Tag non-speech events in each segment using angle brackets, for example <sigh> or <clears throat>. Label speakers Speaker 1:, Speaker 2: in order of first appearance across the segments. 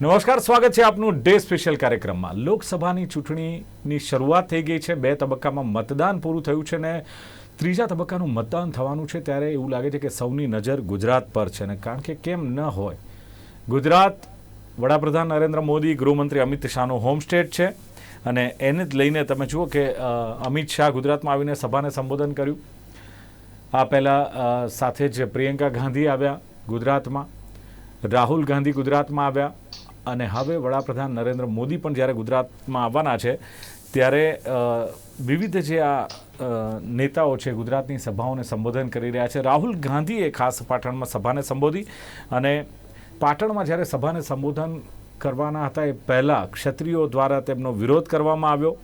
Speaker 1: નમસ્કાર, સ્વાગત છે આપનું ડે સ્પેશિયલ કાર્યક્રમમાં. લોકસભાની ચૂંટણીની શરૂઆત થઈ ગઈ છે. બે તબક્કામાં મતદાન પૂરું થયું છે ને ત્રીજા તબક્કાનું મતદાન થવાનું છે ત્યારે એવું લાગે છે કે સૌની નજર ગુજરાત પર છે ને કારણ કે કેમ ન હોય. ગુજરાત વડાપ્રધાન નરેન્દ્ર મોદી, ગૃહમંત્રી અમિત શાહનો હોમ સ્ટેટ છે અને એને જ લઈને તમે જુઓ કે અમિત શાહ ગુજરાતમાં આવીને સભાને સંબોધન કર્યું. આ પહેલાં સાથે જ પ્રિયંકા ગાંધી આવ્યા ગુજરાતમાં. રાહુલ ગાંધી ગુજરાતમાં આવ્યા. અને હવે વડાપ્રધાન નરેન્દ્ર મોદી પણ જ્યારે ગુજરાતમાં આવવાના છે, ત્યારે વિવિધ જે આ નેતાઓ છે ગુજરાતની સભાઓને સંબોધન કરી રહ્યા છે. રાહુલ ગાંધીએ ખાસ પાટણમાં સભાને સંબોધી અને પાટણમાં જ્યારે સભાને સંબોધન કરવાના હતા એ પહેલાં ક્ષત્રિયો દ્વારા તેમનો વિરોધ કરવામાં આવ્યો.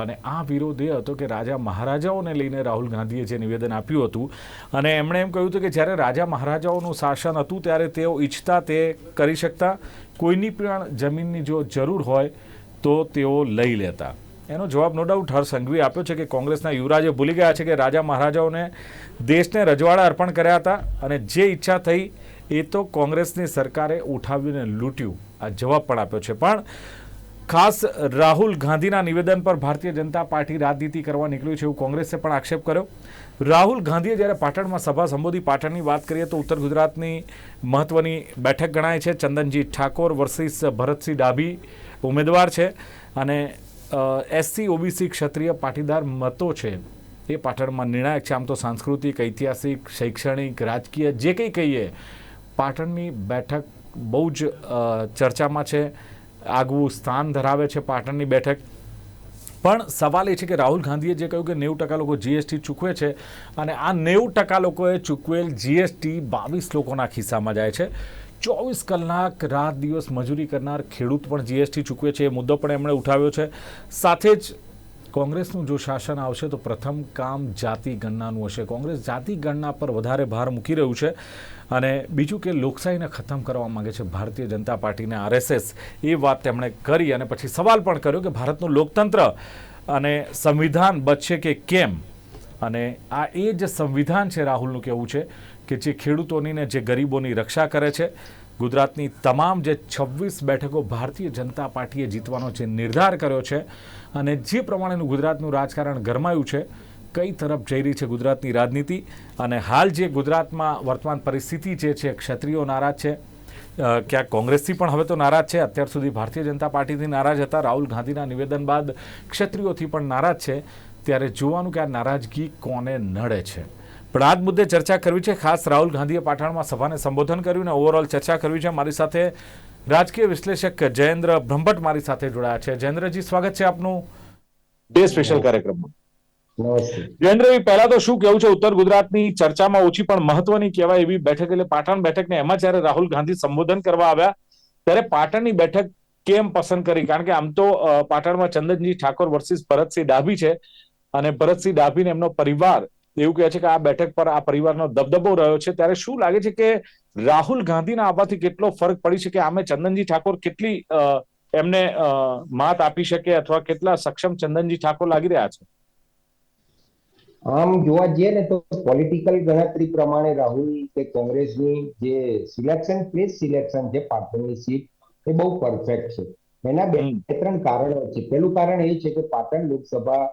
Speaker 1: અને આ વિરોધ એ હતો કે રાજા મહારાજાઓને લઈને રાહુલ ગાંધીએ જે નિવેદન આપ્યું હતું, અને એમણે એમ કહ્યું હતું કે જ્યારે રાજા મહારાજાઓનું શાસન હતું ત્યારે તેઓ ઈચ્છતા તે કરી શકતા, કોઈની પણ જમીનની જો જરૂર હોય તો તેઓ લઈ લેતા. એનો જવાબ નો ડાઉટ હર્ષ સંઘવી આપ્યો છે કે કોંગ્રેસના યુવરાજે ભૂલી ગયા છે કે રાજા મહારાજાઓને દેશને રજવાડા અર્પણ કર્યા હતા અને જે ઈચ્છા થઈ એ તો કોંગ્રેસની સરકારે ઉઠાવીને લૂંટ્યું. આ જવાબ પણ આપ્યો છે. પણ ખાસ રાહુલ ગાંધીના નિવેદન પર ભારતીય જનતા પાર્ટી રાજનીતિ કરવા નીકળ્યું છે એવું કોંગ્રેસે પણ આક્ષેપ કર્યો. રાહુલ ગાંધીએ જ્યારે પાટણમાં સભા સંબોધી, પાટણની વાત કરીએ તો ઉત્તર ગુજરાતની મહત્વની બેઠક ગણાય છે. ચંદનજી ઠાકોર વર્સિસ ભરતસિંહ ડાભી ઉમેદવાર છે અને એસસી, ઓબીસી ક્ષત્રિય પાટીદાર મતો છે. એ પાટણમાં નિર્ણાયક છે. આમ તો સાંસ્કૃતિક, ઐતિહાસિક, શૈક્ષણિક, રાજકીય જે કંઈ કહીએ, પાટણની બેઠક બહુ જ ચર્ચામાં છે. આગવું સ્થાન ધરાવે છે પાટણની બેઠક. પણ સવાલ એ છે કે રાહુલ ગાંધીએ જે કહ્યું કે નેવું ટકા લોકો જીએસટી ચૂકવે છે અને આ નેવું ટકા લોકોએ ચૂકવેલ જીએસટી બાવીસ લોકોના ખિસ્સામાં જાય છે. ચોવીસ કલાક રાત દિવસ મજૂરી કરનાર ખેડૂત પણ જીએસટી ચૂકવે છે એ મુદ્દો પણ એમણે ઉઠાવ્યો છે. સાથે જ કોંગ્રેસનું જો શાસન આવશે તો પ્રથમ કામ જાતિ ગણનાનું હશે. કોંગ્રેસ જાતિ ગણના પર વધારે ભાર મૂકી રહ્યું છે. અને બીજું કે લોકશાહીને ખતમ કરવા માગે છે ભારતીય જનતા પાર્ટીને આરએસએસ, એ વાત તેમણે કરી અને પછી સવાલ પણ કર્યો કે ભારતનું લોકતંત્ર અને સંવિધાન બચશે કે કેમ? અને આ એ જ સંવિધાન છે રાહુલનું કહેવું છે કે જે ખેડૂતોની ને જે ગરીબોની રક્ષા કરે છે, ગુજરાતની તમામ જે છવ્વીસ બેઠકો ભારતીય જનતા પાર્ટીએ જીતવાનો જે નિર્ધાર કર્યો છે અને જે પ્રમાણેનું ગુજરાતનું રાજકારણ ગરમાયું છે કઈ તરફ જઈ રહી છે ગુજરાતની રાજનીતિ અને હાલ જે ગુજરાતમાં વર્તમાન પરિસ્થિતિ જે છે, ક્ષત્રિયો નારાજ છે. ક્યાંક કોંગ્રેસથી પણ હવે તો નારાજ છે. અત્યાર સુધી ભારતીય જનતા પાર્ટીથી નારાજ હતા. રાહુલ ગાંધીના નિવેદન બાદ ક્ષત્રિયોથી પણ નારાજ છે. ત્યારે જોવાનું કે આ નારાજગી કોને નડે છે. પણ આ મુદ્દે ચર્ચા કરવી છે. ખાસ રાહુલ ગાંધીએ પાટણમાં સભાને સંબોધન કર્યું અને ઓવરઓલ ચર્ચા કરવી છે. મારી સાથે રાજકીય વિશ્લેષક જયેન્દ્ર બ્રહ્મભટ્ટ મારી સાથે જોડાયા છે. જયેન્દ્રજી, સ્વાગત છે આપનું. બે સ્પેશિયલ કાર્યક્રમમાં. જયેન્દ્રભાઈ પહેલા તો શું કેવું છે? ઉત્તર ગુજરાતની ચર્ચામાં ઓછી પણ મહત્વની કહેવાય એવી બેઠક એટલે પાટણ બેઠક ને એમાં જયારે રાહુલ ગાંધી સંબોધન કરવા આવ્યા, ત્યારે પાટણની બેઠક કેમ પસંદ કરી? કારણ કે આમ તો પાટણમાં ચંદનજી ઠાકોર વર્સિસ ભરતસિંહ ડાભી છે અને ભરતસિંહ ડાભીને એમનો પરિવાર એવું કહે છે કે આ બેઠક પર આ પરિવારનો દબદબો રહ્યો છે. ત્યારે શું લાગે છે કે રાહુલ ગાંધીના આવવાથી કેટલો ફરક પડી શકે? આમે ચંદનજી ઠાકોર કેટલી એમને માત આપી શકે અથવા કેટલા સક્ષમ ચંદનજી ઠાકોર લાગી રહ્યા છે?
Speaker 2: આમ જોવા જઈએ ને તો પોલિટિકલ ગણતરી પ્રમાણે રાહુલ કે કોંગ્રેસની જે સિલેક્શન પ્લેસ સિલેક્શન છે પાટણની સીટ એ બહુ પરફેક્ટ છે. એના બે ત્રણ કારણો છે. પેલું કારણ એ છે કે પાટણ લોકસભા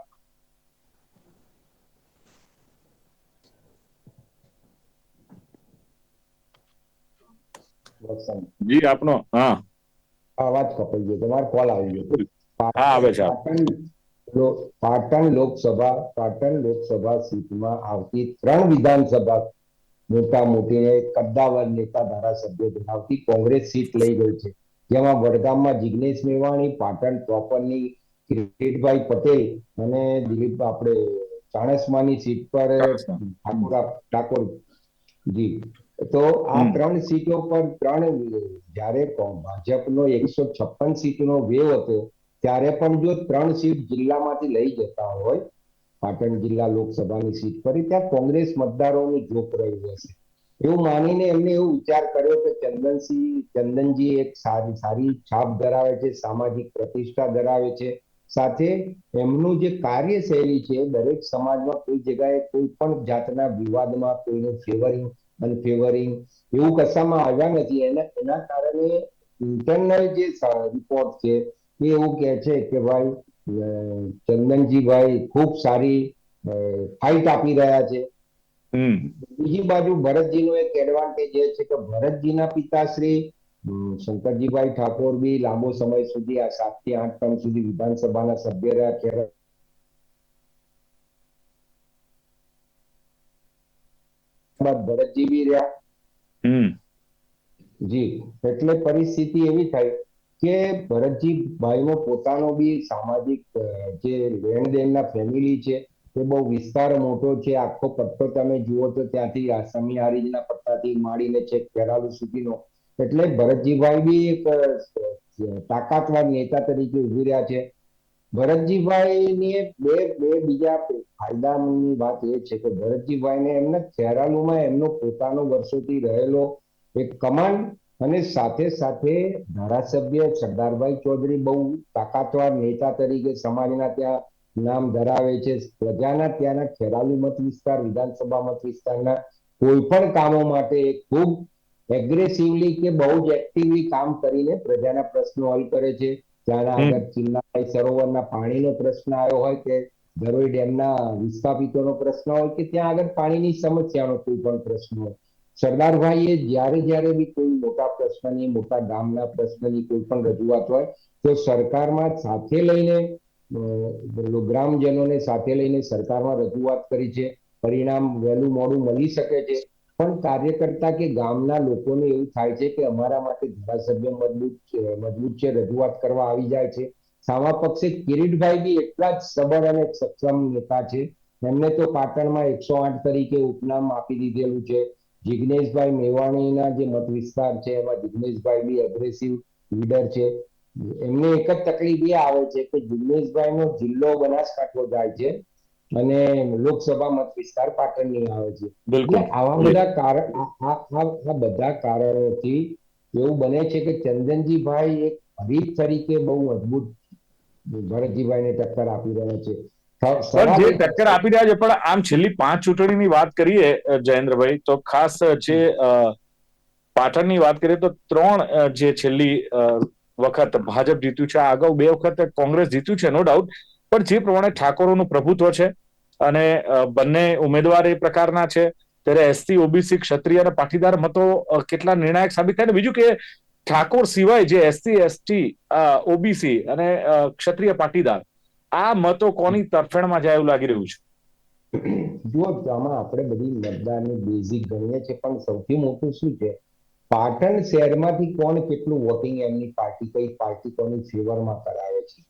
Speaker 1: જી આપનો હા.
Speaker 2: અવાજ કપાઈ ગયો તમારો કોલ આવી ગયો.
Speaker 1: હા, આવે છે.
Speaker 2: પાટણ પાટણ લોકસભા પાટણ લોકસભા સીટમાં આવતી ત્રણ વિધાનસભા મોટા મોટીને કદ્દાવર નેતા ધારાસભ્યો ધરાવતી કોંગ્રેસ સીટ લઈ ગઈ છે. જેમાં વડગામમાં જિગ્નેશ મેવાણી પાટણ પ્રોપરની કિરીટભાઈ પટેલ અને દિલીપ આપણે ચાણસમાની સીટ પર ઠાકોર ઠાકોર જી. તો આ ત્રણ સીટો પર ત્રણ જ્યારે ભાજપનો એકસો છપ્પન સીટનો વેવ હતો ત્યારે પણ જો ત્રણ સીટ જિલ્લામાંથી લઈ જતા હોય, પાટણ જિલ્લા લોકસભાની સીટ પર ત્યાં કોંગ્રેસ મતદારોની જોક રહી હશે એવું માનીને એમને એવો વિચાર કર્યો કે ચંદનસિંહ, ચંદનજી એક સારી સારી છાપ ધરાવે છે, સામાજિક પ્રતિષ્ઠા ધરાવે છે. સાથે એમનું જે કાર્યશૈલી છે, દરેક સમાજમાં કોઈ જગ્યાએ કોઈ પણ જાતના વિવાદમાં કોઈનું ફેવરિંગ અનફેવરિંગ એવું કશામાં આવ્યા નથી. એના એના કારણે ઇન્ટરનલ જે રિપોર્ટ છે એ એવું કહે છે કે ભાઈ ચંદનજીભાઈ ખૂબ સારી ફાઇટ આપી રહ્યા છે. બીજી બાજુ ભરતજીનું એક એડવાન્ટેજ એ છે કે ભરતજીના પિતાશ્રી શંકરજીભાઈ ઠાકોર બી લાંબો સમય સુધી આ સાતથી આઠ ટર્મ સુધી વિધાનસભાના સભ્ય રહ્યા ત્યારે બાદ ભરતજી બી રહ્યા. જી એટલે પરિસ્થિતિ એવી થાય કે ભરતજીભાઈનો પોતાનો બી સામાજિક જે લેણ દેણના ફેમિલી છે તે બહુ વિસ્તાર મોટો છે. આખો પટ્ટો તમે જુઓ તો ત્યાંથી આ સમી હારીજના પટ્ટાથી માંડીને છેક ખેરાલુ સુધીનો. એટલે ભરતજીભાઈ બી એક અ, નેતા તરીકે ઊભી રહ્યા છે. ભરતજીભાઈની બે બે બીજા ફાયદાની વાત એ છે કે ભરતજીભાઈને એમને ખેરાલુમાં એમનો પોતાનો વર્ષોથી રહેલો એક કમાન્ડ અને સાથે સાથે ધારાસભ્ય સરદારભાઈ ચૌધરી બહુ તાકાતવાર નેતા તરીકે સમાજના ત્યાં નામ ધરાવે છે. પ્રજાના ત્યાંના ખેરાલુ મત વિસ્તાર વિધાનસભા મત વિસ્તારના કોઈ પણ કામો માટે ખૂબ એગ્રેસિવલી કે બહુ જ એક્ટિવલી કામ કરીને પ્રજાના પ્રશ્નો હલ કરે છે. ત્યાંના આગળ ચિલ્લાભાઈ સરોવરના પાણીનો પ્રશ્ન આવ્યો હોય કે ધરોઈ ડેમના વિસ્થાપિતોનો પ્રશ્ન હોય કે ત્યાં આગળ પાણીની સમસ્યાનો કોઈ પણ પ્રશ્ન હોય. સરદારભાઈએ જ્યારે જ્યારે બી કોઈ મોટા પ્રશ્નની, મોટા ગામના પ્રશ્નની કોઈ પણ રજૂઆત હોય, તો સરકારમાં સાથે લઈને ગ્રામજનોને સાથે લઈને સરકારમાં રજૂઆત કરી છે. પરિણામ વહેલું મોડું મળી શકે છે. પણ કાર્યકર્તા કે ગામના લોકોને એવું થાય છે કે અમારા માટે ધારાસભ્ય મજબૂત છે મજબૂત છે, રજૂઆત કરવા આવી જાય છે. સામા પક્ષે કિરીટભાઈ બી એટલા જ સબળ અને સક્ષમ નેતા છે. એમને તો પાટણમાં એકસો આઠ તરીકે ઉપનામ આપી દીધેલું છે. જિગ્નેશભાઈ મેવાણીના જે મત વિસ્તાર છે એમાં જિગ્નેશભાઈ બી એગ્રેસિવ લીડર છે. એમને એક જ તકલીફ એ આવે છે કે જિગ્નેશભાઈનો જિલ્લો બનાસકાંઠો જાય છે અને લોકસભા મત વિસ્તાર પાટણની આવે છે. એટલે આવા બધા કારણ આ- બધા કારણોથી એવું બને છે કે ચંદનજીભાઈ એક હરીફ તરીકે બહુ મજબૂત ભરતજીભાઈને ટક્કર આપી રહ્યા છે.
Speaker 1: પણ જે ટક્કર આપી રહ્યા છે પણ આમ છેલ્લી પાંચ ચૂંટણીની વાત કરીએ જયેન્દ્રભાઈ તો ખાસ જે પાટણની વાત કરીએ તો ત્રણ જે છેલ્લી વખત ભાજપ જીત્યું છે અગાઉ બે વખત કોંગ્રેસ જીત્યું છે નો ડાઉટ પણ જે પ્રમાણે ઠાકોરોનું પ્રભુત્વ છે અને બંને ઉમેદવાર એ પ્રકારના છે ત્યારે એસટી ઓબીસી ક્ષત્રિય અને પાટીદાર મતો કેટલા નિર્ણાયક સાબિત થાય? ને બીજું કે ઠાકોર સિવાય જે એસટી એસટી ઓબીસી અને ક્ષત્રિય પાટીદાર આ મતો કોની તરફેણમાં જાય એવું લાગી રહ્યું છે?
Speaker 2: જુઓ આમાં આપણે બધી મતદારની બેઝિક ગણીએ છીએ પણ સૌથી મોટું શું છે? પાટણ શહેરમાંથી કોણ કેટલું વોટિંગ એમની પાર્ટી કઈ પાર્ટી કોની ફેવરમાં કરાવે છે.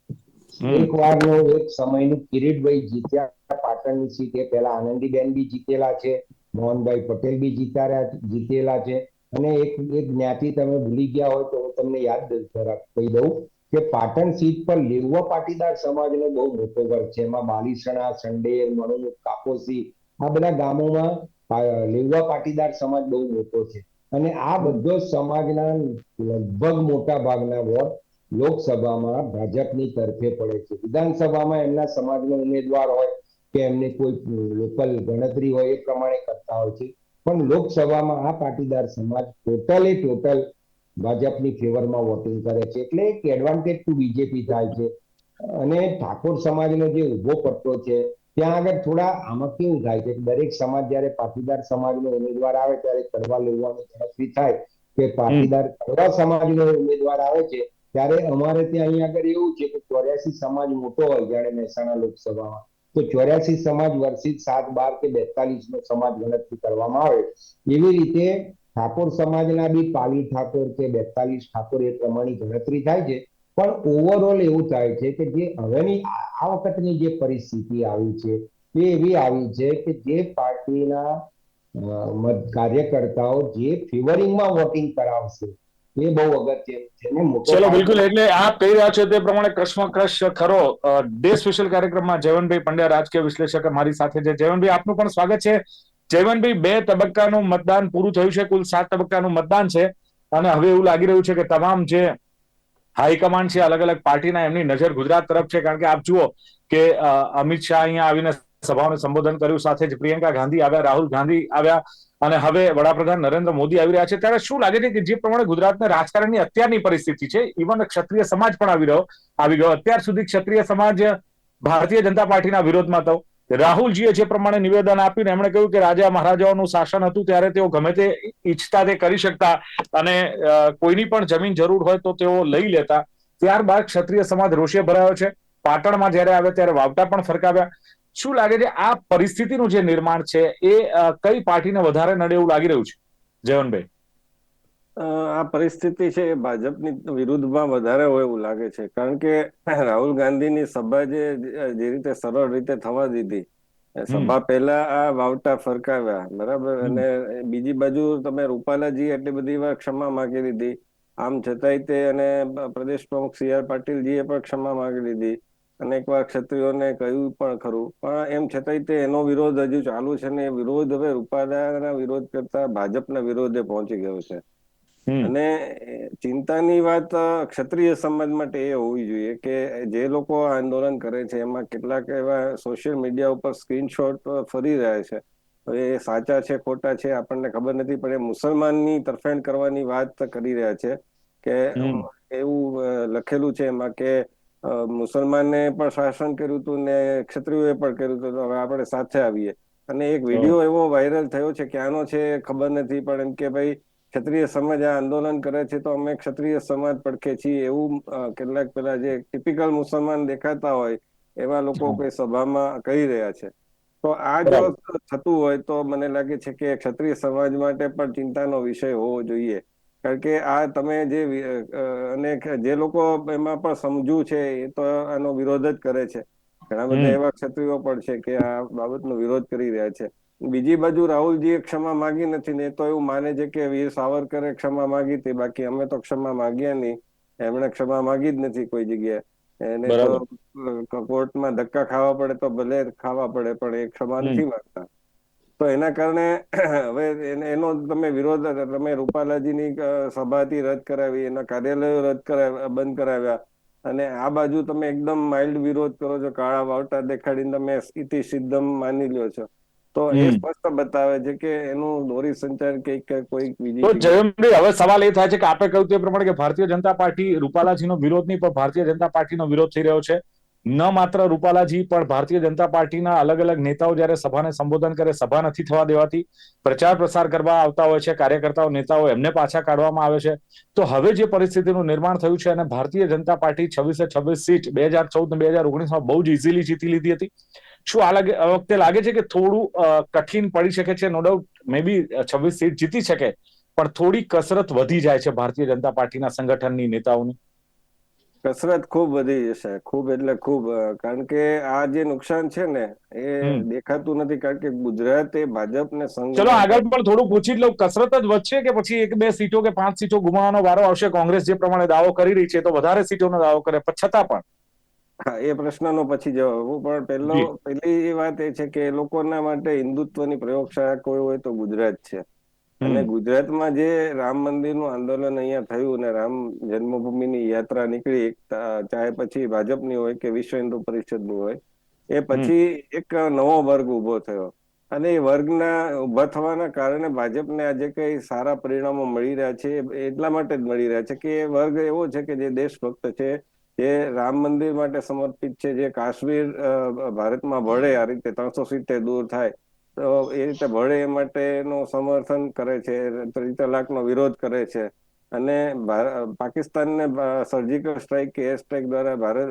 Speaker 2: એક વારનો એક સમયનું કિરીટભાઈ જીત્યા પાટણની સીટ એ પહેલા આનંદીબેન બી જીતેલા છે મોહનભાઈ પટેલ બી જીતા જીતેલા છે. અને એક એક જ્ઞાતિ તમે ભૂલી ગયા હોય તો હું તમને યાદ કહી દઉં. કે પાટણ સીટ પર લેવા પાટીદાર સમાજનો બહુ મોટો વર્ગ છે. એમાં બાલીસણા સંડેર મણુ કાકોસી આ બધા ગામોમાં લેવા પાટીદાર સમાજ બહુ મોટો છે. અને આ બધો સમાજના લગભગ મોટા ભાગના વોટ લોકસભામાં ભાજપની તરફે પડે છે. વિધાનસભામાં એમના સમાજનો ઉમેદવાર હોય કે એમને કોઈ લોકલ ગણતરી હોય એ પ્રમાણે કરતા હોય છે. પણ લોકસભામાં આ પાટીદાર સમાજ ટોટલે ટોટલ ભાજપની ફેવરમાં વોટિંગ કરે છે. એટલે એક એડવાન્ટેજ ટુ બીજેપી થાય છે. અને ઠાકોર સમાજનો જે ઊભો પટ્ટો છે ત્યાં આગળ થોડા આમાં કેવું થાય છે દરેક સમાજ જયારે પાટીદાર સમાજનો ઉમેદવાર આવે ત્યારે કરવા લેવાની ગણતરી થાય કે પાટીદાર કડવા સમાજનો ઉમેદવાર આવે છે ત્યારે અમારે ત્યાં અહીંયા આગળ એવું છે કે ચોર્યાસી સમાજ મોટો હોય જયારે મહેસાણા લોકસભામાં. તો ચોર્યાસી સમાજ વર્ષિત સાત બાર કે બેતાલીસ નો સમાજ ગણતરી કરવામાં આવે. એવી રીતે ઠાકોર સમાજના બી પાલી ઠાકોર છે બેતાલીસ ઠાકોર એ પ્રમાણે ગણતરી થાય છે. પણ ઓવરઓલ એવું થાય છે કે જે હવેની આ વખતની જે પરિસ્થિતિ આવી છે તે એવી આવી છે કે જે પાર્ટીના કાર્યકર્તાઓ જે ફેવરિંગમાં વોટિંગ કરાવશે એ બહુ અગત્યનું છે. ને
Speaker 1: ચલો બિલકુલ એટલે આ કહી રહ્યા છે તે પ્રમાણે કશ્મકશ ખરો. ડે સ્પેશિયલ કાર્યક્રમમાં જયવંતભાઈ પંડ્યા રાજકીય વિશ્લેષક મારી સાથે છે. જયવંતભાઈ આપનું પણ સ્વાગત છે. જયવંતભાઈ, બે તબક્કાનું મતદાન પૂરું થયું છે, કુલ સાત તબક્કાનું મતદાન છે. અને હવે એવું લાગી રહ્યું છે કે તમામ જે હાઈકમાન્ડ છે અલગ અલગ પાર્ટીના, એમની નજર ગુજરાત તરફ છે. કારણ કે આપ જુઓ કે અમિત શાહ અહીંયા આવીને સભાઓને સંબોધન કર્યું, સાથે જ પ્રિયંકા ગાંધી આવ્યા, રાહુલ ગાંધી આવ્યા. અને હવે વડાપ્રધાન નરેન્દ્ર મોદી આવી રહ્યા છે. ત્યારે શું લાગે છે કે જે પ્રમાણે ગુજરાતના રાજકારણની અત્યારની પરિસ્થિતિ છે ઇવન ક્ષત્રિય સમાજ પણ આવી રહ્યો, આવી ગયો. અત્યાર સુધી ક્ષત્રિય સમાજ ભારતીય જનતા પાર્ટીના વિરોધમાં હતો. રાહુલજીએ જે પ્રમાણે નિવેદન આપ્યું એમણે કહ્યું કે રાજા મહારાજાઓનું શાસન હતું ત્યારે તેઓ ગમે તે ઈચ્છતા તે કરી શકતા અને કોઈની પણ જમીન જરૂર હોય તો તેઓ લઈ લેતા. ત્યારબાદ ક્ષત્રિય સમાજ રોષે ભરાયો છે. પાટણમાં જ્યારે આવે ત્યારે વાવટા પણ ફરકાવ્યા. શું લાગે છે આ પરિસ્થિતિનું જે નિર્માણ છે એ કઈ પાર્ટીને વધારે નડે એવું લાગી રહ્યું છે? જયવનભાઈ
Speaker 3: આ પરિસ્થિતિ છે એ ભાજપની વિરુદ્ધમાં વધારે હોય એવું લાગે છે. કારણ કે રાહુલ ગાંધીની સભા જે જે રીતે સરળ રીતે થવા દીધી સભા પહેલા આ વાવટા ફરકાવ્યા બરાબર? અને બીજી બાજુ તમે રૂપાલાજી એટલી બધી વાર ક્ષમા માંગી લીધી. આમ છતાંય તે અને પ્રદેશ પ્રમુખ સી આર પાટીલજીએ પણ ક્ષમા માંગી લીધી. અને એકવાર ક્ષત્રિયોને કહ્યું પણ ખરું. પણ એમ છતાંય તે એનો વિરોધ હજુ ચાલુ છે ને એ વિરોધ હવે રૂપાલાના વિરોધ કરતા ભાજપના વિરોધે પહોંચી ગયો છે. અને ચિંતાની વાત ક્ષત્રિય સમાજ માટે એ હોવી જોઈએ કે જે લોકો આંદોલન કરે છે એમાં કેટલાક એવા સોશિયલ મીડિયા ઉપર સ્ક્રીનશોટ ફરી રહ્યા છે. એ સાચા છે ખોટા છે આપણને ખબર નથી પણ એ મુસલમાનની તરફેણ કરવાની વાત કરી રહ્યા છે કે એવું લખેલું છે એમાં કે મુસલમાને પણ શાસન કર્યું હતું ને ક્ષત્રિયોએ પણ કર્યું હતું હવે આપણે સાથે આવીએ. અને એક વીડિયો એવો વાયરલ થયો છે ક્યાંનો છે ખબર નથી પણ એમ કે ભાઈ ક્ષત્રિય સમાજ આ આંદોલન કરે છે તો અમે ક્ષત્રિય સમાજ પડખે છીએ. એવું કેટલાક પેલા જે ટિપિકલ મુસલમાન દેખાતા હોય એવા લોકો કોઈ સભામાં કહી રહ્યા છે. તો આ જો થતું હોય તો મને લાગે છે કે ક્ષત્રિય સમાજ માટે પણ ચિંતાનો વિષય હોવો જોઈએ. કારણ કે આ તમે જે અને જે લોકો એમાં પણ સમજુ છે એ તો આનો વિરોધ જ કરે છે. ઘણા બધા એવા ક્ષત્રિયો પણ છે કે આ બાબતનો વિરોધ કરી રહ્યા છે. બીજી બાજુ રાહુલજીએ ક્ષમા માંગી નથી ને એ તો એવું માને છે કે વીર સાવરકરે ક્ષમા માંગી હતી બાકી અમે તો ક્ષમા માંગ્યા નહીં. એમણે ક્ષમા માંગી જ નથી કોઈ જગ્યાએ. એને તો કોર્ટમાં ધક્કા ખાવા પડે તો ભલે ખાવા પડે પણ એ ક્ષમા નથી માંગતા. તો એના કારણે હવે એને- તમે વિરોધ તમે રૂપાલાજીની સભાથી રદ કરાવી એના કાર્યાલયો રદ કરાવ્યા બંધ કરાવ્યા. અને આ બાજુ તમે એકદમ માઇલ્ડ વિરોધ કરો છો કાળા વાવટા દેખાડીને તમે ઇતિ સિદ્ધમ માની લ્યો છો. તો એ સ્પષ્ટ બતાવે છે કે એનું દોરી સંચાર કંઈક કોઈક બીજી
Speaker 1: તો જયમભાઈ હવે સવાલ એ થાય છે કે આપણે કહ્યું તે પ્રમાણે કે ભારતીય જનતા પાર્ટી રૂપાલાજીનો વિરોધ નહીં પણ ભારતીય જનતા પાર્ટીનો વિરોધ થઈ રહ્યો છે. ન માત્ર રૂપાલાજી પણ ભારતીય જનતા પાર્ટીના અલગ અલગ નેતાઓ જ્યારે સભાને સંબોધન કરે સભા નથી થવા દેવાતી. પ્રચાર પ્રસાર કરવા આવતા હોય છે કાર્યકર્તાઓ નેતાઓ એમને પાછા કાઢવામાં આવે છે. તો હવે જે પરિસ્થિતિનું નિર્માણ થયું છે અને ભારતીય જનતા પાર્ટી છવ્વીસે છવ્વીસ સીટ બે હજાર ચૌદ બે હજાર ઓગણીસમાં બહુ જ ઇઝીલી જીતી લીધી હતી. શું આ લાગે વખતે લાગે છે કે થોડું કઠિન પડી શકે છે? નો ડાઉટ મે બી છવ્વીસ સીટ જીતી શકે પણ થોડી કસરત વધી જાય છે ભારતીય જનતા પાર્ટીના સંગઠનની નેતાઓની.
Speaker 3: કસરત ખૂબ વધી જશે. ખૂબ એટલે ખૂબ કારણ કે આ જે નુકસાન છે ને એ દેખાતું નથી કારણ કે ગુજરાત એ ભાજપને ને
Speaker 1: ચલો આગળ પણ થોડું પૂછી લઉં. કસરત જ વધશે કે પછી એક બે સીટો કે પાંચ સીટો ગુમાવવાનો વારો આવશે? કોંગ્રેસ જે પ્રમાણે દાવો કરી રહી છે તો વધારે સીટોનો દાવો કરે પણ છતાં પણ.
Speaker 3: હા એ પ્રશ્નનો પછી જવાબ. પણ પહેલો. પહેલી વાત એ છે કે લોકોના માટે હિન્દુત્વની પ્રયોગશાળા કોઈ હોય તો ગુજરાત છે અને ગુજરાતમાં જે રામ મંદિરનું આંદોલન અહીંયા થયું અને રામ જન્મભૂમિની યાત્રા નીકળી ચાહે પછી ભાજપની હોય કે વિશ્વ હિન્દુ પરિષદની હોય એ પછી એક નવો વર્ગ ઊભો થયો અને એ વર્ગના ઊભા થવાના કારણે ભાજપને આજે કઈ સારા પરિણામો મળી રહ્યા છે એટલા માટે જ મળી રહ્યા છે કે એ વર્ગ એવો છે કે જે દેશભક્ત છે જે રામ મંદિર માટે સમર્પિત છે જે કાશ્મીર ભારતમાં ભળે આ રીતે ત્રણસો સિત્તેર દૂર થાય તો એ રીતે ભળે એ માટેનું સમર્થન કરે છે ત્રીસ તલાકનો વિરોધ કરે છે અને પાકિસ્તાનને સર્જિકલ સ્ટ્રાઇક કે એર સ્ટ્રાઇક દ્વારા ભારત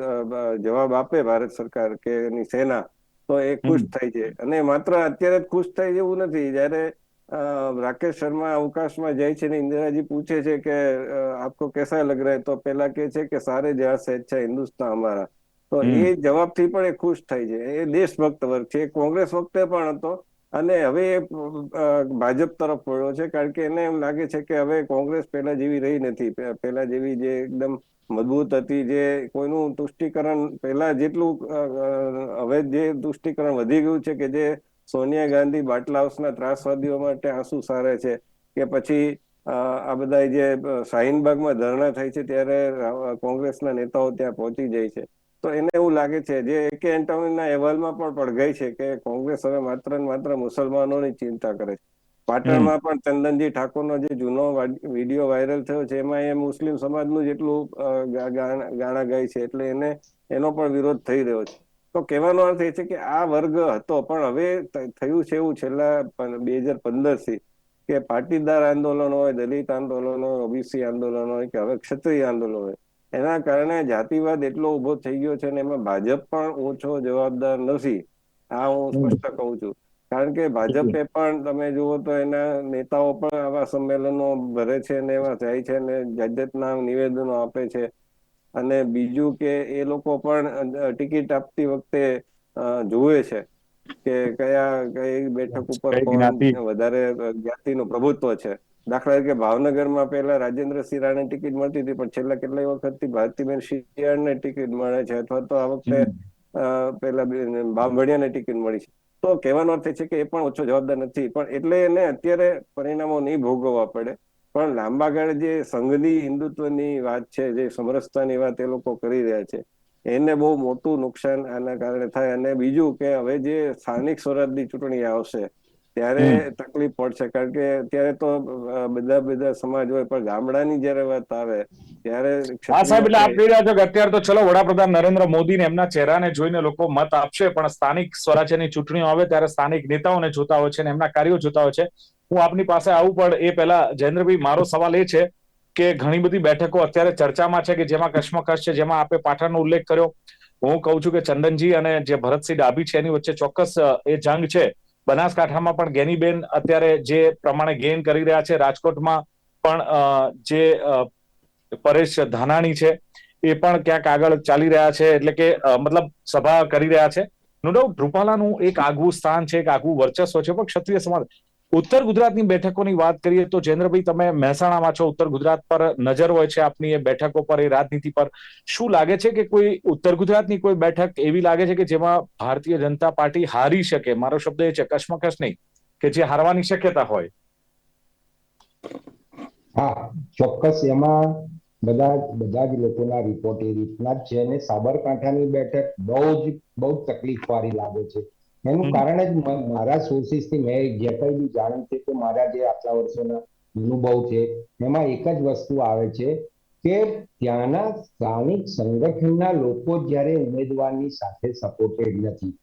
Speaker 3: જવાબ આપે ભારત સરકાર કે એની સેના તો એ ખુશ. થાય છે અને માત્ર અત્યારે જ ખુશ થાય એવું નથી જ્યારે અ, રાકેશ શર્મા અવકાશમાં જાય છે ને ઇન્દિરાજી પૂછે છે કે અ, આપકો કેસા લગ રહા હે? તો પેલા કે છે કે સારે જહાં સે અચ્છા હિન્દુસ્તાન હમારા તો
Speaker 1: એ
Speaker 3: એ જવાબથી પણ એ ખુશ થાય છે એ દેશભક્ત વર્ગ છે. કોંગ્રેસ વખતે પણ હતો. અને હવે એ ભાજપ તરફ વળ્યો છે. કારણ કે એને એમ લાગે છે કે હવે કોંગ્રેસ પહેલા જેવી રહી નથી. પેલા પહેલા જેવી જે એકદમ મજબૂત હતી જે કોઈનું તુષ્ટિકરણ પહેલા જેટલું હવે જે તુષ્ટિકરણ વધી ગયું છે કે જે સોનિયા ગાંધી બાટલા હાઉસના ત્રાસવાદીઓ માટે આંસુ સારે છે કે પછી આ બધા જે શાહીનબાગમાં ધરણા થાય છે ત્યારે કોંગ્રેસના નેતાઓ ત્યાં પહોંચી જાય છે. તો એને એવું લાગે છે જે એકે એન્ટોનીના અહેવાલમાં પણ પડઘાઈ છે કે કોંગ્રેસ હવે માત્ર ને માત્ર મુસલમાનોની ચિંતા કરે છે. પાટણમાં પણ ચંદનજી ઠાકોરનો જે જૂનો વીડિયો વાયરલ થયો છે, એમાં એ મુસ્લિમ સમાજનું જેટલું ગાણા ગાય છે એટલે એને, એનો પણ વિરોધ થઈ રહ્યો છે. તો કહેવાનો અર્થ એ છે કે આ વર્ગ હતો પણ હવે થયું છે એવું છેલ્લા બે હજાર પંદરથી કે પાટીદાર આંદોલન હોય દલિત આંદોલન હોય ઓબીસી આંદોલન હોય કે હવે ક્ષત્રિય આંદોલન હોય એના કારણે જાતિવાદ એટલો ઊભો થઈ ગયો છે ને એમાં ભાજપ પણ ઓછો જવાબદાર નથી. આ હું સ્પષ્ટ કહું છું. કારણ કે ભાજપે પણ તમે જુઓ તો એના નેતાઓ પણ આવા સંમેલનો ભરે છે ને એવા જાય છે ને જાત જાતના નિવેદનો આપે છે. અને બીજું કે એ લોકો પણ ટિકિટ આપતી વખતે જુએ છે કે કયા કઈ બેઠક ઉપર? વધારે જ્ઞાતિનું પ્રભુત્વ છે. દાખલા તરીકે ભાવનગરમાં પહેલા રાજેન્દ્રસિંહ રાણે ટિકિટ મળતી હતી પણ છેલ્લા કેટલાય વખતથી ભારતીબેન શિયાળને ટિકિટ મળે છે અથવા તો આ વખતે પેલા બામભણિયાને ટિકિટ મળી છે. તો કહેવાનો અર્થ છે કે એ પણ ઓછો જવાબદાર નથી. પણ એટલે એને અત્યારે પરિણામો નહીં ભોગવવા પડે. પણ લાંબા ગાળે જે સંઘની હિન્દુત્વની વાત છે જે સમરસતાની વાત એ લોકો કરી રહ્યા છે એને બહુ મોટું નુકસાન આના કારણે થાય. અને બીજું કે હવે જે સ્થાનિક સ્વરાજની ચૂંટણી આવશે ત્યારે તકલીફ પડશે. કારણ કે ત્યારે તો બધા બધા સમાજ હોય પણ ગામડાની જયારે વાત આવે ત્યારે
Speaker 1: હા સાહેબ એટલે આપ કહી રહ્યા છો કે અત્યારે તો ચલો વડાપ્રધાન નરેન્દ્ર મોદીને એમના ચહેરાને જોઈને લોકો મત આપશે પણ સ્થાનિક સ્વરાજ્યની ચૂંટણીઓ આવે ત્યારે સ્થાનિક નેતાઓને જોતા હોય છે અને એમના કાર્યો જોતા હોય છે. હું આપની પાસે આવું, પણ એ પહેલા જયેન્દ્રભાઈ, મારો સવાલ એ છે કે ઘણી બધી બેઠકો અત્યારે ચર્ચામાં છે કે જેમાં કશ્મકશ છે, જેમાં આપે પાટણનો ઉલ્લેખ કર્યો. હું કહું છું કે ચંદનજી અને જે ભરતસિંહ ડાભી છે, એની વચ્ચે ચોક્કસ એ જંગ છે. બનાસકાંઠામાં પણ ગેનીબેન અત્યારે જે પ્રમાણે ગેઇન કરી રહ્યા છે, રાજકોટમાં પણ જે પરેશ ધાનાણી છે, એ પણ ક્યાંક આગળ ચાલી રહ્યા છે, એટલે કે મતલબ સભા કરી રહ્યા છે. નો ડાઉટ રૂપાલાનું એક આગવું સ્થાન છે, એક આગવું વર્ચસ્વ છે, પણ ક્ષત્રિય સમાજ ઉત્તર ગુજરાતની બેઠકોની વાત કરીએ તો જયેન્દ્રભાઈ, તમે મહેસાણામાં છો. ઉત્તર ગુજરાત પર નજર હોય છે આપની એ બેઠકો પર, એ રાજનીતિ પર. શું લાગે છે કે કોઈ ઉત્તર ગુજરાતની કોઈ બેઠક એવી લાગે છે કે જેમાં ભારતીય જનતા પાર્ટી હારી શકે? મારો શબ્દ એ છે, કશમકશ નહીં, કે જે હારવાની શક્યતા હોય.
Speaker 2: હા, ચોક્કસ એમાં બધા બધા જ લોકોના રિપોર્ટ એ રીતના જ છે અને સાબરકાંઠાની બેઠક બહુ જ, બહુ તકલીફ વાળી લાગે છે. એનું. કારણ જ મારા સોર્સિસથી મેં જે કંઈ બી જાણ્યું છે કે મારા જે આટલા વર્ષોના અનુભવ છે એમાં એક જ વસ્તુ આવે છે કે ત્યાંના સ્થાનિક સંગઠનના લોકો જ્યારે ઉમેદવારની સાથે સપોર્ટેડ નથી.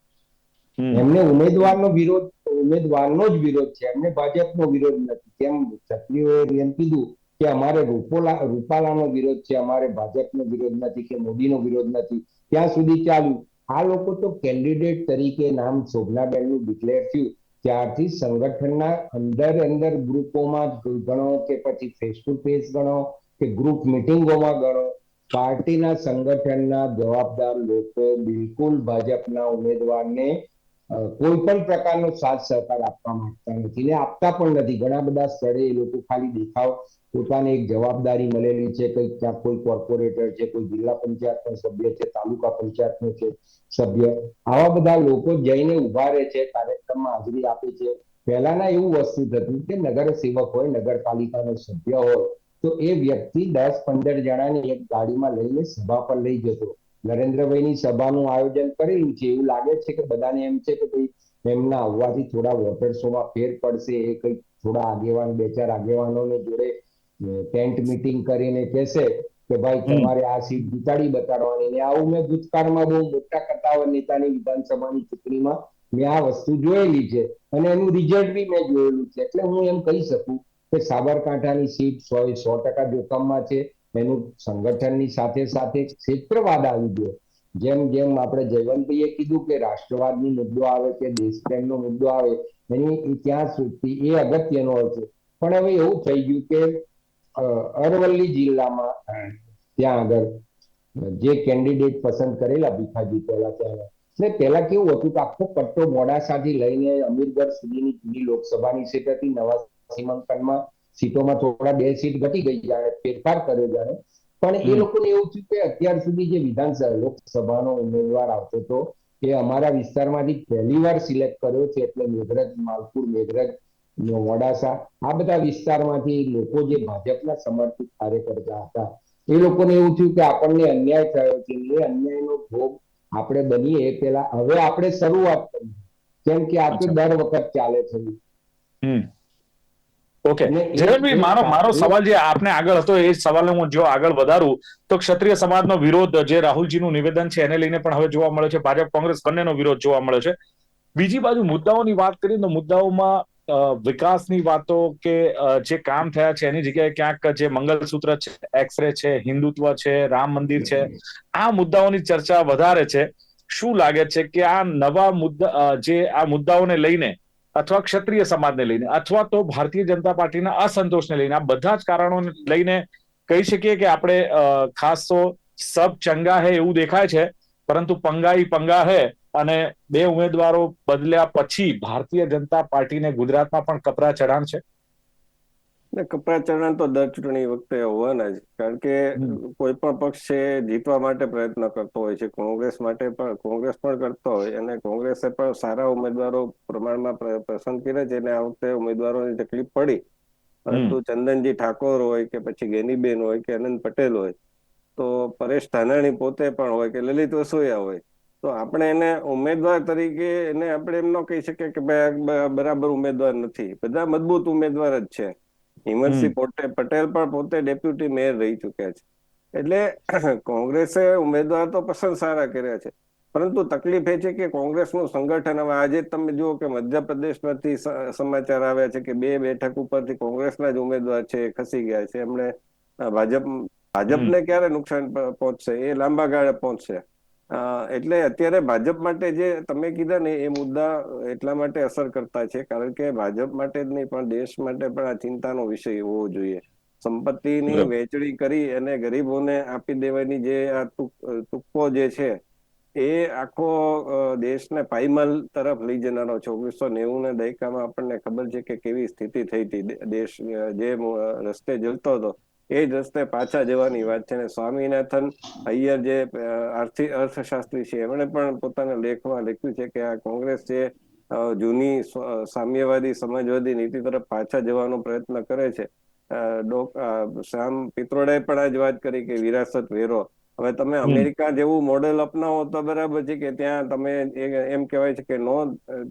Speaker 2: એમને ઉમેદવારનો વિરોધ ઉમેદવારનો જ વિરોધ છે એમને ભાજપનો વિરોધ નથી. કેમ ક્ષત્રિયોએ એમ કીધું કે અમારે રૂપોલા રૂપાલાનો વિરોધ છે અમારે ભાજપનો વિરોધ નથી કે મોદીનો વિરોધ નથી. ત્યાં સુધી ચાલ્યું. આ લોકો તો કેન્ડિડેટ તરીકે નામ શોભનાબેનનું ડિક્લેર થયું. ત્યારથી સંગઠનના અંદર અંદર ગ્રુપોમાં ગણો કે પછી ફેસ ટુ ફેસ ગણો કે ગ્રુપ મિટિંગોમાં ગણો, પાર્ટીના સંગઠનના જવાબદાર લોકો બિલકુલ ભાજપના ઉમેદવારને કોઈ પણ પ્રકારનો સાથ સહકાર આપવા માંગતા નથી ને આપતા પણ નથી. ઘણા બધા સ્થળે એ લોકો ખાલી દેખાવ પોતાને એક જવાબદારી મળેલી છે કંઈક ક્યાંક કોઈ કોર્પોરેટર છે, કોઈ જિલ્લા પંચાયતનો સભ્ય છે, તાલુકા પંચાયતનો છે, સભ્ય. આવા બધા લોકો જઈને ઊભા રહે છે, કાર્યક્રમમાં હાજરી આપે છે. પહેલાના એવું વસ્તુ થતું કે નગર સેવક હોય, નગરપાલિકાનો સભ્ય હોય, તો એ વ્યક્તિ દસ પંદર જણાની એક ગાડીમાં લઈને સભા પર લઈ જતો. નરેન્દ્રભાઈની સભાનું આયોજન કરેલું છે. એવું લાગે છે કે બધાને એમ છે કે ભાઈ એમના આવવાથી થોડા વોટર શોમાં ફેર પડશે, એ કંઈક થોડા આગેવાન, બે ચાર આગેવાનોને જોડે ટેન્ટ મીટિંગ કરીને કહેશે કે ભાઈ તમારે આ સીટ જીતાડી બતાડવાની ને આવું મેં ભૂતકાળમાં બહુ મોટા કટાવ નેતાની વિધાનસભાની ચૂંટણીમાં મેં આ વસ્તુ જોયેલી છે અને એનું રિઝલ્ટ બી મેં જોયેલું છે. એટલે હું એમ કહી શકું કે સાબરકાંઠાની સીટ સો સો ટકા જોખમમાં છે. એનું સંગઠનની સાથે સાથે ક્ષેત્રવાદ આવી ગયો. જેમ જેમ આપણે જયવંતભાઈએ કીધું કે રાષ્ટ્રવાદની મુદ્દો આવે કે દેશપ્રેમનો મુદ્દો આવે એની ત્યાં સુધી એ અગત્યનો હોય છે. પણ હવે એવું થઈ ગયું કે અરવલ્લી જિલ્લામાં ત્યાં આગળ જે કેન્ડિડેટ પસંદ કરેલા ભીખાજી પહેલા ત્યાં પહેલા કેવું હતું કે આખો પટ્ટો મોડાસાથી લઈને અમીરગઢ સુધીની જૂની લોકસભાની સીટ હતી. નવા સીમાંકનમાં સીટોમાં થોડા બે સીટ ઘટી ગઈ જાણે ફેરફાર કર્યો જાણે. પણ એ લોકોને એવું થયું કે અત્યાર સુધી જે વિધાનસભા લોકસભાનો ઉમેદવાર આવતો હતો એ અમારા વિસ્તારમાંથી પહેલી વાર સિલેક્ટ કર્યો છે. એટલે મેઘરજ માલપુર મેઘરજ મોડાસા આ બધા વિસ્તારમાંથી લોકો જે ભાજપના સમર્થિત કાર્યકર્તા હતા એ લોકોને એવું થયું કે આપણને અન્યાય થયો છે એ અન્યાયનો ભોગ આપણે બનીએ એ પહેલા. હવે આપણે શરૂઆત કરીએ. કેમ કે આ તો દર વખત ચાલે છે.
Speaker 1: ઓકે. મારો મારો સવાલ જે આપને આગળ હતો એ સવાલને હું જો આગળ વધારું તો ક્ષત્રિય સમાજનો વિરોધ જે રાહુલજીનું નિવેદન છે એને લઈને પણ હવે જોવા મળે છે ભાજપ કોંગ્રેસ બંનેનો વિરોધ જોવા મળે છે. બીજી બાજુ મુદ્દાઓની વાત કરીએ તો મુદ્દાઓમાં વિકાસની વાતો કે જે કામ થયા છે, એની જગ્યાએ ક્યાંક જે મંગલસૂત્ર છે એક્સરે છે, હિન્દુત્વ છે, રામ મંદિર છે, આ મુદ્દાઓની ચર્ચા વધારે છે. શું લાગે છે કે આ નવા મુદ્દા જે આ મુદ્દાઓને લઈને અથવા ક્ષત્રિય સમાજને લઈને અથવા તો ભારતીય જનતા પાર્ટીના અસંતોષને લઈને, આ બધા જ કારણોને લઈને કહી શકીએ કે આપણે ખાસ તો સબ ચંગા હે એવું દેખાય છે, પરંતુ પંગાઈ પંગા હે અને બે ઉમેદવારો બદલ્યા પછી ભારતીય જનતા પાર્ટીને ગુજરાતમાં પણ કપરા ચઢાણ છે?
Speaker 3: કપરા ચઢાણ તો દર ચૂંટણી વખતે હોવાના જ કારણ કે કોઈ પણ પક્ષ છે જીતવા માટે પ્રયત્ન કરતો હોય છે કોંગ્રેસ માટે પણ કોંગ્રેસ પણ કરતો હોય અને કોંગ્રેસે પણ સારા ઉમેદવારો પ્રમાણમાં પસંદ કર્યા છે અને આ વખતે ઉમેદવારોની તકલીફ પડી પરંતુ ચંદનજી ઠાકોર હોય કે પછી ગેનીબેન હોય કે અનંત પટેલ હોય તો પરેશ ધાનાણી પોતે પણ હોય કે લલિત વસોયા હોય તો આપણે એને ઉમેદવાર તરીકે એને આપણે એમ ન કહી શકીએ કે ભાઈ બરાબર ઉમેદવાર નથી. બધા મજબૂત ઉમેદવાર જ છે. હિંમતસિંહ પોતે પટેલ પણ પોતે ડેપ્યુટી મેયર રહી ચુક્યા છે. એટલે <clears throat> કોંગ્રેસે ઉમેદવાર તો પસંદ સારા કર્યા છે. પરંતુ તકલીફ એ છે કે કોંગ્રેસનું સંગઠન હવે આજે તમે જુઓ કે મધ્યપ્રદેશમાંથી સમાચાર આવ્યા છે કે બે બેઠક ઉપરથી કોંગ્રેસના જ ઉમેદવાર છે એ ખસી ગયા છે. એમણે ભાજપ ભાજપને ક્યારે નુકસાન પહોંચશે? એ લાંબા ગાળે પહોંચશે. એટલે અત્યારે ભાજપ માટે જે તમે કીધા ને એ મુદ્દા એટલા માટે અસર કરતા છે. કારણ કે ભાજપ માટે જ નહીં પણ દેશ માટે પણ આ ચિંતાનો વિષય હોવો જોઈએ. સંપત્તિની. વહેંચણી કરી અને ગરીબોને આપી દેવાની જે આ તુક્કો જે છે એ આખો દેશને પાયમાલ તરફ લઈ જનારો છે. ઓગણીસો નેવું ના દાયકામાં આપણને ખબર છે કે કેવી સ્થિતિ થઈ હતી. દેશ જે રસ્તે જલતો હતો. એ જ રસ્તે પાછા જવાની વાત છે અને સ્વામિનાથન અય્યર જે આર્થિક અર્થશાસ્ત્રી છે એમણે પણ પોતાના લેખમાં લખ્યું છે કે આ કોંગ્રેસ જે જૂની સામ્યવાદી સમાજવાદી નીતિ તરફ પાછા જવાનો પ્રયત્ન કરે છે. શ્યામ પિત્રોડાએ પણ આ જ વાત કરી કે વિરાસત વેરો. હવે તમે અમેરિકા જેવું મોડેલ અપનાવો તો બરાબર છે કે ત્યાં તમે એમ કહેવાય છે કે નો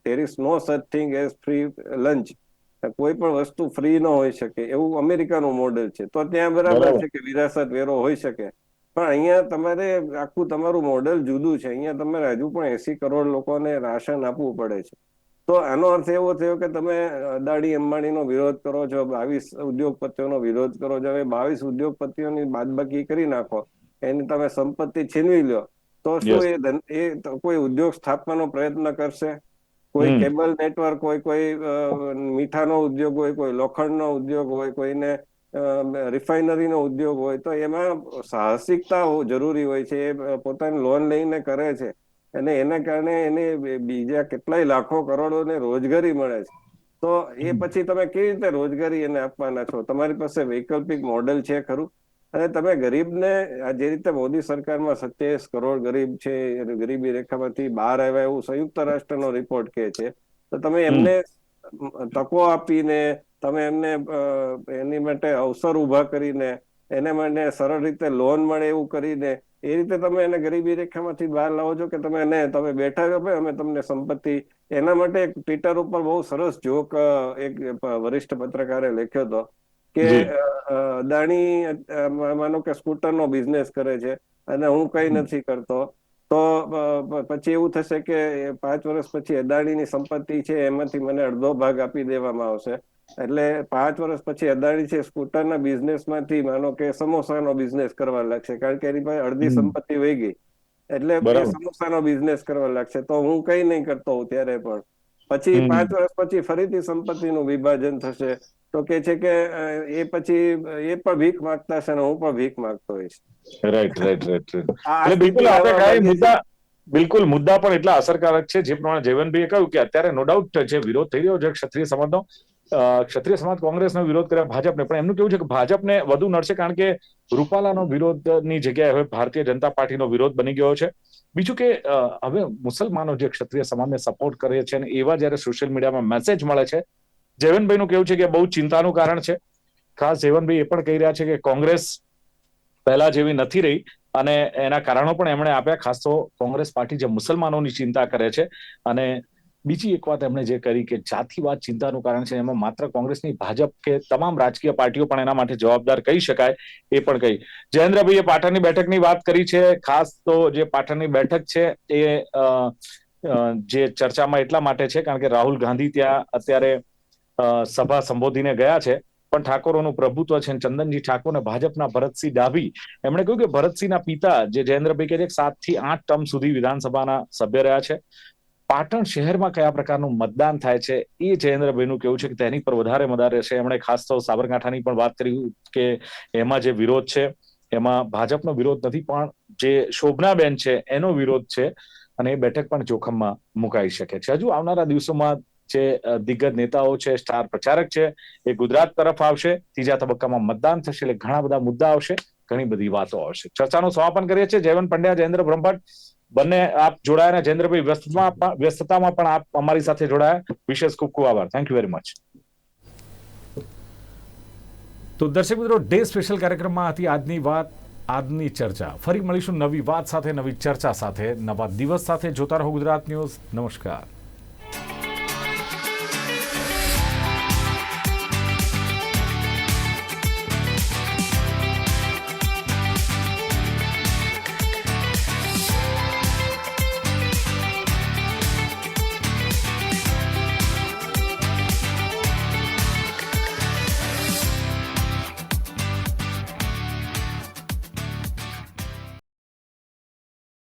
Speaker 3: ધેર ઇઝ નો સચ થિંગ એઝ ફ્રી લંચ કોઈ પણ વસ્તુ ફ્રી ન હોઈ શકે એવું અમેરિકાનું મોડેલ છે. તો ત્યાં બરાબર. છે કે વિરાસત વેરો હોઈ શકે. પણ અહીંયા તમારે આખું તમારું મોડેલ જુદું છે. અહીંયા તમારે હજુ પણ એસી કરોડ લોકોને રાશન આપવું પડે છે. તો આનો અર્થ એવો થયો કે તમે અદાણી અંબાણીનો વિરોધ કરો છો બાવીસ ઉદ્યોગપતિઓનો વિરોધ કરો છો હવે બાવીસ ઉદ્યોગપતિઓની બાદબાકી કરી નાખો એની તમે સંપત્તિ છીનવી લો તો શું એ કોઈ ઉદ્યોગ સ્થાપવાનો પ્રયત્ન કરશે? કોઈ કેબલ નેટવર્ક હોય કોઈ મીઠાનો ઉદ્યોગ હોય કોઈ લોખંડનો ઉદ્યોગ હોય કોઈને રિફાઇનરીનો ઉદ્યોગ હોય તો એમાં સાહસિકતા જરૂરી હોય છે. એ પોતાની લોન લઈને કરે છે. અને એના કારણે એને બીજા કેટલાય લાખો કરોડોને રોજગારી મળે છે. તો એ પછી તમે કેવી રીતે રોજગારી એને આપવાના છો? તમારી પાસે વૈકલ્પિક મોડેલ છે ખરું? અને તમે ગરીબને જે રીતે મોદી સરકારમાં સત્યાવીસ કરોડ ગરીબ છે ગરીબી રેખામાંથી બહાર આવ્યા એવું સંયુક્ત રાષ્ટ્રનો રિપોર્ટ કહે છે તો તમે એમને તકો આપીને તમે એમને એની માટે અવસર ઊભા કરીને એને માટે સરળ રીતે લોન મળે એવું કરીને એ રીતે તમે એને ગરીબી રેખામાંથી બહાર લાવો છો કે તમે એને તમે બેઠા છો ભાઈ અમે તમને સંપત્તિ એના માટે એક ટ્વિટર ઉપર બહુ સરસ જોક એક વરિષ્ઠ પત્રકારે લખ્યો હતો કે અદાણી માનો કે સ્કૂટરનો બિઝનેસ કરે છે અને હું કઈ નથી કરતો તો પછી એવું થશે કે પાંચ વર્ષ પછી અદાણીની સંપત્તિ છે એમાંથી મને અડધો ભાગ આપી દેવામાં આવશે. એટલે પાંચ વર્ષ પછી અદાણી છે સ્કૂટરના બિઝનેસમાંથી માનો કે સમોસાનો બિઝનેસ કરવા લાગશે કારણ કે એની પાસે અડધી સંપત્તિ વહી ગઈ. એટલે સમોસાનો બિઝનેસ કરવા લાગશે. તો હું કઈ નહીં કરતો હોઉં ત્યારે પણ. પછી પાંચ વર્ષ પછી ફરીથી સંપત્તિનું વિભાજન થશે. તો કે છે કે એ પછી એ પણ ભીખ માંગતા હશે અને હું પણ ભીખ માંગતો હોઈશ.
Speaker 1: રાઈટ રાઈટ રાઈટ એટલે બિલકુલ આપણે કાંઈ. મુદ્દા બિલકુલ મુદ્દા પણ એટલા અસરકારક છે જે પ્રમાણે જયવંતભાઈએ કહ્યું કે અત્યારે નો ડાઉટ જે વિરોધ થઈ રહ્યો છે ક્ષત્રિય સમાજનો ક્ષત્રિય સમાજ કોંગ્રેસનો વિરોધ કર્યા ભાજપને. પણ એમનું કેવું છે કે ભાજપને વધુ નડશે કારણ કે રૂપાલાનો વિરોધની જગ્યાએ હવે ભારતીય જનતા પાર્ટીનો વિરોધ બની ગયો છે. બીજું કે હવે મુસલમાનો જે ક્ષત્રિય સમાજને સપોર્ટ કરે છે અને એવા જ્યારે સોશિયલ મીડિયામાં મેસેજ મળે છે જયવંતભાઈનું કેવું છે કે બહુ ચિંતાનું કારણ છે. ખાસ જયવંતભાઈ એ પણ કહી રહ્યા છે કે કોંગ્રેસ પહેલા જેવી નથી રહી અને એના કારણો પણ એમણે આપ્યા, ખાસ તો કોંગ્રેસ પાર્ટી જે મુસલમાનોની ચિંતા કરે છે અને બીજી એક વાત એમણે જે કરી કે જાતિવાદ ચિંતાનું કારણ છે એમાં માત્ર કોંગ્રેસની ભાજપ કે તમામ રાજકીય પાર્ટીઓ પણ એના માટે જવાબદાર કહી શકાય એ પણ કહી. જયેન્દ્રભાઈએ પાટણની બેઠકની વાત કરી છે, ખાસ તો જે પાટણની બેઠક છે એ જે ચર્ચામાં એટલા માટે છે કારણ કે રાહુલ ગાંધી ત્યાં અત્યારે સભા સંબોધીને ગયા છે. પણ ઠાકોરોનું પ્રભુત્વ છે ચંદનજી ઠાકોર ભાજપના ભરતસિંહ ડાભી. એમણે કહ્યું કે ભરતસિંહના પિતા જે જયેન્દ્રભાઈ કે સાતથી આઠ ટર્મ સુધી વિધાનસભાના સભ્ય રહ્યા છે. પાટણ શહેરમાં કયા પ્રકારનું મતદાન થાય છે? એ જયેન્દ્રભાઈનું કેવું છે કે તેની પર વધારે વધારે છે? એમણે ખાસ તો સાબરકાંઠાની પણ વાત કરી કે એમાં જે વિરોધ છે, એમાં ભાજપનો વિરોધ નથી, પણ જે શોભનાબેન છે, એનો વિરોધ છે અને એ બેઠક પણ જોખમમાં મુકાઈ શકે છે. હજુ આવનારા દિવસોમાં જે દિગ્ગજ નેતાઓ છે, સ્ટાર પ્રચારક છે, એ ગુજરાત તરફ આવશે. ત્રીજા તબક્કામાં મતદાન થશે એટલે ઘણા બધા મુદ્દા આવશે, ઘણી બધી વાતો આવશે. ચર્ચાનું સમાપન કરીએ છીએ. જયવંત પંડ્યા, જયેન્દ્ર બ્રહ્મભટ્ટ બંને આપ જોડાયા અને જયેન્દ્રભાઈ વ્યસ્તમાં વ્યસ્તતામાં પણ આપ અમારી સાથે જોડાયા. વિશેષ ખૂબ ખૂબ આભાર. થેન્ક યુ વેરી મચ તો દર્શક મિત્રો ડે સ્પેશિયલ કાર્યક્રમમાં હતી આજની વાત આજની ચર્ચા. ફરી મળીશું નવી વાત સાથે નવી ચર્ચા સાથે નવા દિવસ સાથે. જોતા રહો ગુજરાત ન્યૂઝ. નમસ્કાર.